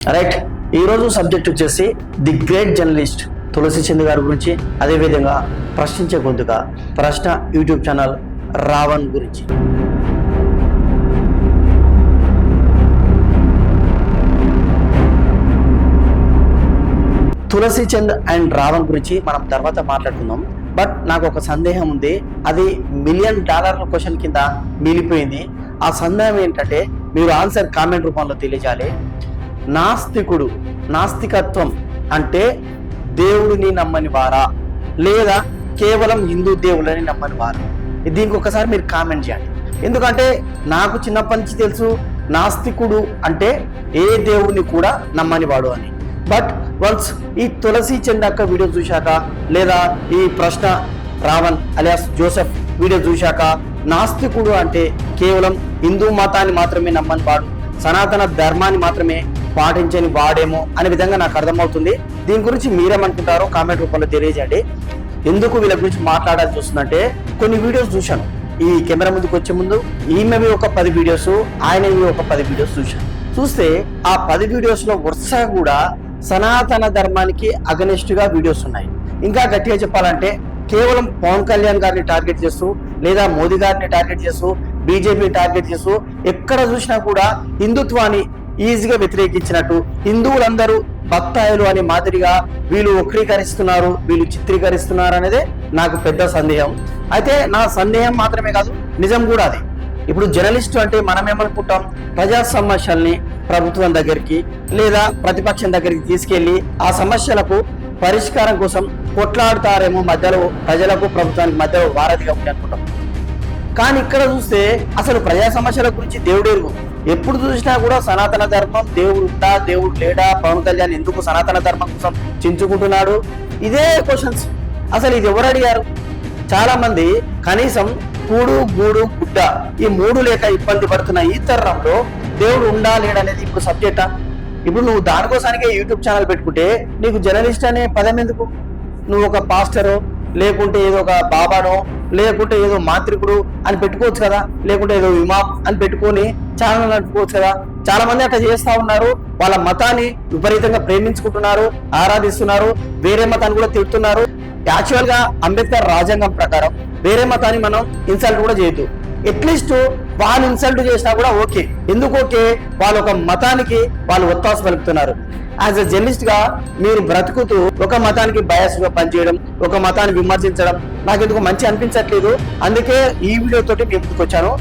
Right ఈరోజు subject వచ్చేసి the great journalist Tulasi Chand గారి గురించి అదేవిధంగా ప్రశ్నించే గొంతుగా ప్రశ్న యూట్యూబ్ ఛానల్ రావణ్ గురించి. తులసి చంద్ అండ్ రావణ్ గురించి మనం తర్వాత మాట్లాడుకుందాం. బట్ నాకు ఒక సందేహం ఉంది. అది మిలియన్ డాలర్ల క్వశ్చన్ కింద మిగిలిపోయింది. ఆ సందేహం ఏంటంటే మీరు ఆన్సర్ కామెంట్ రూపంలో తెలియజేయాలి. నాస్తికుడు నాస్తికత్వం అంటే దేవుడిని నమ్మని వారా? లేదా కేవలం హిందూ దేవుళ్ళని నమ్మని వారు? దీనికి ఒకసారి మీరు కామెంట్ చేయండి. ఎందుకంటే నాకు చిన్నప్పటి నుంచి తెలుసు నాస్తికుడు అంటే ఏ దేవుడిని కూడా నమ్మని వాడు అని. బట్ వన్స్ ఈ తులసి చందక్క వీడియో చూశాక లేదా ఈ ప్రశ్న రావణ్ అలియాస్ జోసెఫ్ వీడియో చూశాక నాస్తికుడు అంటే కేవలం హిందూ మతాన్ని మాత్రమే నమ్మని వాడు సనాతన ధర్మాన్ని మాత్రమే పాటించని వాడేమో అనే విధంగా నాకు అర్థమవుతుంది. దీని గురించి మీరేమనుకుంటారో కామెంట్ రూపంలో తెలియజేయండి. ఎందుకు వీళ్ళ గురించి మాట్లాడాల్సి వస్తుందంటే కొన్ని వీడియోస్ చూశాను. ఈ కెమెరా ముందుకు వచ్చే ముందు ఈమెవి ఒక పది వీడియోస్ ఆయనవి ఒక పది వీడియోస్ చూశాను చూస్తే ఆ పది వీడియోస్లో వరుసగా కూడా సనాతన ధర్మానికి అగనిస్ట్గా వీడియోస్ ఉన్నాయి. ఇంకా గట్టిగా చెప్పాలంటే కేవలం పవన్ కళ్యాణ్ గారిని టార్గెట్ చేస్తూ లేదా మోదీ గారిని టార్గెట్ చేస్తూ బీజేపీ టార్గెట్ చేస్తూ ఎక్కడ చూసినా కూడా హిందుత్వాన్ని ఈజీగా వ్యతిరేకించినట్టు హిందువులందరూ భక్తాయులు అనే మాదిరిగా వీళ్ళు వక్రీకరిస్తున్నారు వీళ్ళు చిత్రీకరిస్తున్నారు అనేది నాకు పెద్ద సందేహం. అయితే నా సందేహం మాత్రమే కాదు నిజం కూడా అది. ఇప్పుడు జర్నలిస్టు అంటే మనం ఏమనుకుంటాం? ప్రజా సమస్యల్ని ప్రభుత్వం దగ్గరికి లేదా ప్రతిపక్షం దగ్గరికి తీసుకెళ్ళి ఆ సమస్యలకు పరిష్కారం కోసం కొట్లాడుతారేమో మధ్యలో ప్రజలకు ప్రభుత్వానికి మధ్యలో వారధిగా ఉండి అనుకుంటాం. కానీ ఇక్కడ చూస్తే అసలు ప్రజా సమస్యల గురించి దేవుడేరుగు ఎప్పుడు చూసినా కూడా సనాతన ధర్మం దేవుడు ఉంటా దేవుడు లేడా పవన్ కళ్యాణ్ ఎందుకు సనాతన ధర్మం కోసం చించుకుంటున్నాడు? ఇదే క్వశ్చన్స్ అసలు ఇది ఎవరు అడిగారు? చాలా మంది కనీసం కూడు గూడు గుడ్డ ఈ మూడు లేక ఇబ్బంది పడుతున్న ఈ తరుణంలో దేవుడు ఉండా లేడనేది ఇప్పుడు సబ్జెక్టా ఇప్పుడు నువ్వు దానికోసానికే యూట్యూబ్ ఛానల్ పెట్టుకుంటే నీకు జర్నలిస్ట్ అనే పదం ఎందుకు? నువ్వు ఒక పాస్టరో లేకుంటే ఏదో ఒక బాబానో లేకుంటే ఏదో మాంత్రికుడు అని పెట్టుకోవచ్చు కదా? లేకుంటే ఏదో విమా అని పెట్టుకొని ఛానల్ నడుపుకోవచ్చు కదా చాలా మంది అట్లా చేస్తా ఉన్నారు. వాళ్ళ మతాన్ని విపరీతంగా ప్రేమించుకుంటున్నారు ఆరాధిస్తున్నారు వేరే మతాన్ని కూడా తిడుతున్నారు. యాక్చువల్గా అంబేద్కర్ రాజ్యాంగం ప్రకారం వేరే మతాన్ని మనం ఇన్సల్ట్ కూడా చేయొద్దు. అట్లీస్ట్ వాళ్ళు ఇన్సల్ట్ చేసినా కూడా ఓకే ఎందుకు ఓకే వాళ్ళు ఒక మతానికి వాళ్ళు ఒత్తాసు పలుకుతున్నారు. యాజ్ అ జర్నలిస్ట్గా మీరు బ్రతుకుతూ ఒక మతానికి బయాస్గా పనిచేయడం ఒక మతాన్ని విమర్శించడం నాకు ఎందుకు మంచి అనిపించట్లేదు. అందుకే ఈ వీడియో తోటి మేము ముందుకు వచ్చాను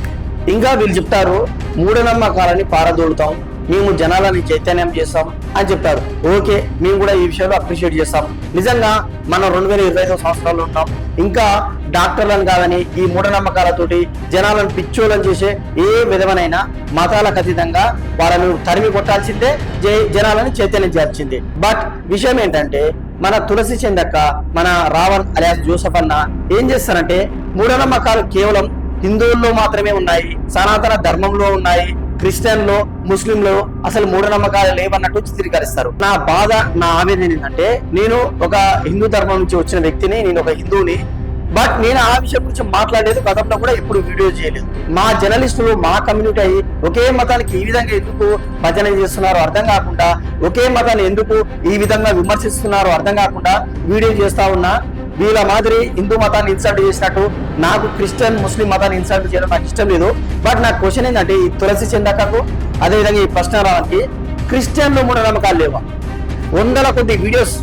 ఇంకా వీళ్ళు చెప్తారు మూఢనమ్మకాలని పారదోడుతాం మేము జనాలని చైతన్యం చేస్తాం అని చెప్తారు ఓకే మేము కూడా ఈ విషయంలో అప్రిషియేట్ చేస్తాం. నిజంగా మనం రెండు వేల ఇరవై ఐదో సంవత్సరాల్లో ఉన్నాం. ఇంకా డాక్టర్లను కాదని ఈ మూఢనమ్మకాలతోటి జనాలను పిచ్చోలను చేసే ఏ విధమైన మతాలకు అతీతంగా వాళ్ళను తరిమి కొట్టాల్సిందే జై- జనాలను చైతన్యం చేయాల్సిందే. బట్ విషయం ఏంటంటే మన తులసి చెందక్క మన రావణ్ అలియాస్ జోసఫ్ అన్న ఏం చేస్తారంటే మూఢనమ్మకాలు కేవలం హిందువుల్లో మాత్రమే ఉన్నాయి సనాతన ధర్మంలో ఉన్నాయి క్రిస్టియన్లు ముస్లింలు అసలు మూఢనమ్మకాలు లేవన్నట్టు చిత్రీకరిస్తారు. నా బాధ నా ఆవేదన ఏంటంటే నేను ఒక హిందూ ధర్మం నుంచి వచ్చిన వ్యక్తిని నేను ఒక హిందువుని బట్ నేను ఆ విషయం గురించి మాట్లాడలేదు గతంలో కూడా ఎప్పుడు వీడియో చేయలేదు. మా జర్నలిస్టులు మా కమ్యూనిటీ అయ్యి ఒకే మతానికి ఈ విధంగా ఎందుకు భజన చేస్తున్నారో అర్థం కాకుండా ఒకే మతాన్ని ఎందుకు ఈ విధంగా విమర్శిస్తున్నారో అర్థం కాకుండా వీడియో చేస్తా ఉన్నా వీళ్ళ మాదిరి హిందూ మతాన్ని ఇన్సల్ట్ చేసినట్టు నాకు క్రిస్టియన్ ముస్లిం మతాన్ని ఇన్సల్ట్ చేయడం నాకు ఇష్టం లేదు. బట్ నా క్వశ్చన్ ఏంటంటే ఈ తులసి చెందకకు అదేవిధంగా ఈ ప్రశ్న రావడానికి క్రిస్టియన్లో మూఢనమ్మకాలు లేవా? వందల కొద్ది వీడియోస్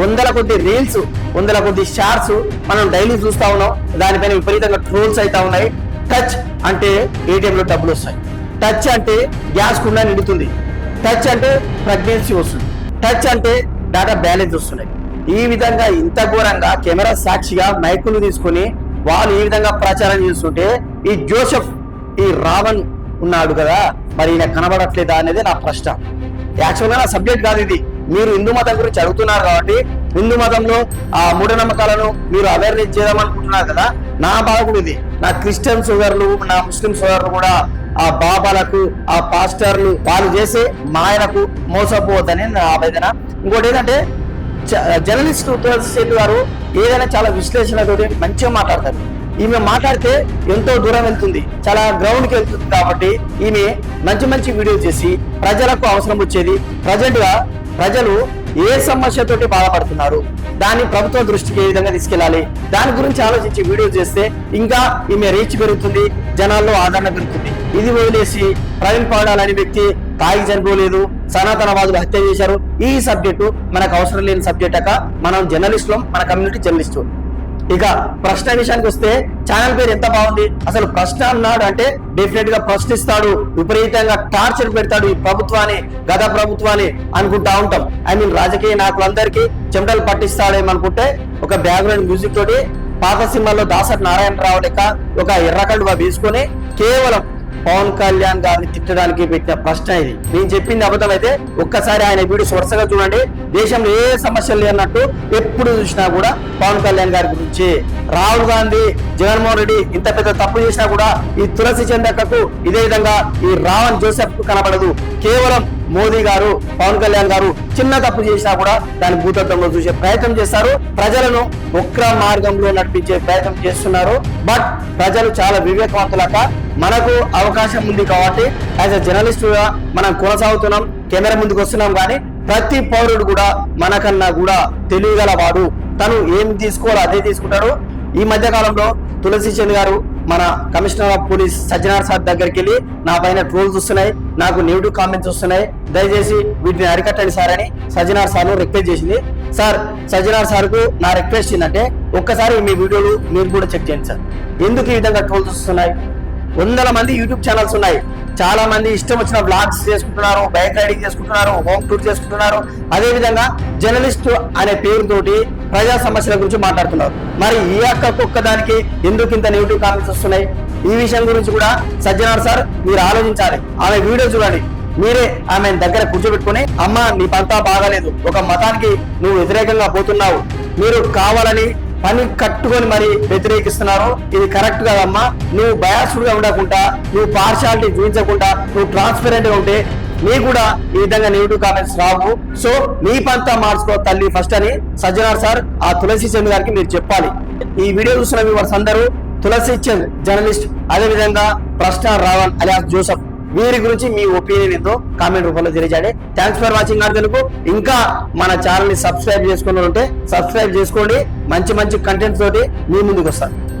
వందల కొద్ది రీల్స్ వందల కొద్ది షార్ట్స్ మనం డైలీ చూస్తూ ఉన్నాం. దానిపైన విపరీతంగా ట్రోల్స్ అవుతా ఉన్నాయి. టచ్ అంటే ఏటీఎంలో డబ్బులు వస్తాయి. టచ్ అంటే గ్యాస్ కుండా నిండుతుంది. టచ్ అంటే ప్రెగ్నెన్సీ వస్తుంది. టచ్ అంటే డాటా బ్యాలెన్స్ వస్తున్నాయి. ఈ విధంగా ఇంత ఘోరంగా కెమెరా సాక్షిగా మైకులు తీసుకొని వాళ్ళు ఈ విధంగా ప్రచారం చేస్తుంటే ఈ జోసెఫ్ ఈ రావణ్ ఉన్నాడు కదా మరి ఈయన కనబడట్లేదా అనేది నా ప్రశ్న. యాక్చువల్గా నా సబ్జెక్ట్ కాదు ఇది. మీరు హిందూ మతం గురించి అడుగుతున్నారు కాబట్టి హిందూ మతంలో ఆ మూఢనమ్మకాలను మీరు అవేర్నెస్ చేద్దాం అనుకుంటున్నారు కదా నా బాధ కూడా ఇది. నా క్రిస్టియన్ సోదరులు నా ముస్లిం సోదరులు కూడా ఆ బాబాలకు ఆ పాస్టర్లు వాళ్ళు చేసే మాయలకు మోసపోవద్దని నా ఆవేదన. ఇంకోటి ఏంటంటే జర్నలిస్ట్ తులసి శెట్టి గారు ఏదైనా చాలా విశ్లేషణతోటి మంచిగా మాట్లాడతారు. ఈమె మాట్లాడితే ఎంతో దూరం వెళ్తుంది. చాలా గ్రౌండ్కి వెళ్తుంది కాబట్టి ఈమె మంచి మంచి వీడియో చేసి ప్రజలకు అవసరం వచ్చేది ప్రజెంట్గా ప్రజలు ఏ సమస్యతోటి బాధపడుతున్నారు దాన్ని ప్రభుత్వ దృష్టికి ఏ విధంగా తీసుకెళ్ళాలి దాని గురించి ఆలోచించి వీడియో చేస్తే ఇంకా ఈమె రీచ్ పెరుగుతుంది జనాల్లో ఆదరణ పెరుగుతుంది. ఇది వదిలేసి ప్రవీణ్ పాడాలనే వ్యక్తి తాగి చనిపోలేదు సనాతనవాదులు హత్య చేశారు. ఈ సబ్జెక్టు మనకు అవసరం లేని సబ్జెక్ట్ అక్క. మనం జర్నలిస్టులం మన కమ్యూనిటీ జర్నలిస్టు. ఇక ప్రశ్న విషయానికి వస్తే ఛానల్ పేరు ఎంత బాగుంది? అసలు ప్రశ్న అన్నాడు అంటే డెఫినెట్గా ప్రశ్నిస్తాడు. విపరీతంగా టార్చర్ పెడతాడు ఈ ప్రభుత్వాన్ని గత ప్రభుత్వాన్ని అనుకుంటా ఉంటాం. ఐ మీన్ రాజకీయ నాయకులందరికీ చెమటలు పట్టిస్తాడేమనుకుంటే ఒక బ్యాక్గ్రౌండ్ మ్యూజిక్ తోటి పాత సినిమాల్లో దాసరి నారాయణరావు లెక్క ఒక ఎర్రకండువా వేసుకొని కేవలం పవన్ కళ్యాణ్ గారిని తిట్టడానికి పెట్టిన ప్రశ్న ఇది. నేను చెప్పింది అబద్ధం అయితే ఒక్కసారి ఆయన వీడియోస్ వరుసగా చూడండి. దేశంలో ఏ సమస్యలు లేనట్టు ఎప్పుడు చూసినా కూడా పవన్ కళ్యాణ్ గారి గురించి రాహుల్ గాంధీ జగన్మోహన్ రెడ్డి ఇంత పెద్ద తప్పు చేసినా కూడా ఈ తులసి చందక్కకు ఇదే విధంగా ఈ రావణ్ జోసెఫ్ కనబడదు. కేవలం మోదీ గారు పవన్ కళ్యాణ్ గారు చిన్న తప్పు చేసినా కూడా దాని భూతత్వంలో చూసే ప్రయత్నం చేస్తారు. ప్రజలను వక్ర మార్గంలో నడిపించే ప్రయత్నం చేస్తున్నారు. బట్ ప్రజలు చాలా వివేకవంతులక మనకు అవకాశం ఉంది కాబట్టి యాజ్ అ జర్నలిస్ట్గా మనం కొనసాగుతున్నాం. కెమెరా ముందుకు వస్తున్నాం కానీ ప్రతి పౌరుడు కూడా మనకన్నా కూడా తెలియగలవాడు. తను ఏం తీసుకోవాలో అదే తీసుకుంటాడు. ఈ మధ్య కాలంలో తులసి చంద్ గారు మన commissioner of police Sajjanar sir దగ్గరికి వెళ్ళి నా పైన ట్రోల్స్ వస్తున్నాయి నాకు నెగిటివ్ కామెంట్స్ వస్తున్నాయి. దయచేసి వీటిని అరికట్టండి సార్ అని సజ్జనార్ సార్ రిక్వెస్ట్ చేసింది. సార్ సజ్జనార్ సార్కు నా రిక్వెస్ట్ ఏంటంటే ఒక్కసారి మీ వీడియోలు మీరు కూడా చెక్ చేయండి సార్. ఎందుకు ఈ విధంగా ట్రోల్స్ వస్తున్నాయి? వందల మంది యూట్యూబ్ ఛానల్స్ ఉన్నాయి. చాలా మంది ఇష్టం వచ్చిన బ్లాగ్స్ చేసుకుంటున్నారు బైక్ రైడింగ్ చేసుకుంటున్నారు హోమ్ టూర్ చేసుకుంటున్నారు. అదేవిధంగా జర్నలిస్ట్ అనే పేరుతోటి ప్రజా సమస్యల గురించి మాట్లాడుతున్నారు. మరి ఈ యొక్క ఒక్కదానికి ఎందుకు ఇంత నెగిటివ్ కామెంట్స్ వస్తున్నాయి? ఈ విషయం గురించి కూడా సజ్జనార్ సార్ మీరు ఆలోచించాలి. ఆమె వీడియో చూడండి. మీరే ఆమె దగ్గర కూర్చోబెట్టుకుని అమ్మ నీ పంతా బాగాలేదు. ఒక మతానికి నువ్వు వ్యతిరేకంగా పోతున్నావు. మీరు కావాలని పని కట్టుకొని మరి వ్యతిరేకిస్తున్నారు. ఇది కరెక్ట్ కాదమ్మా. నువ్వు బయాస్డ్గా ఉండకుండా నువ్వు పార్షాలిటీ చూపించకుండా నువ్వు ట్రాన్స్పరెంట్గా ఉంటే నీ కూడా ఈ విధంగా నెగిటివ్ కామెంట్స్ రావు. సో నీ పంతా మార్చుకో తల్లి ఫస్ట్ అని సజ్జనార్ సార్ ఆ తులసి చంద్ గారికి మీరు చెప్పాలి. ఈ వీడియో చూసిన వ్యూవర్స్ అందరూ తులసి చంద్ జర్నలిస్ట్ అదే విధంగా ప్రశ్న రావణ్ అలియాస్ జోసఫ్ వీరి గురించి మీ ఒపీనియన్ ఏందో కామెంట్ రూపంలో తెలియజేయండి. Thanks for watching R Telugu. ఇంకా మన ఛానల్ని సబ్స్క్రైబ్ చేసుకుని ఉంటే సబ్స్క్రైబ్ చేసుకోండి. మంచి మంచి కంటెంట్ తోటి మీ ముందుకు వస్తాను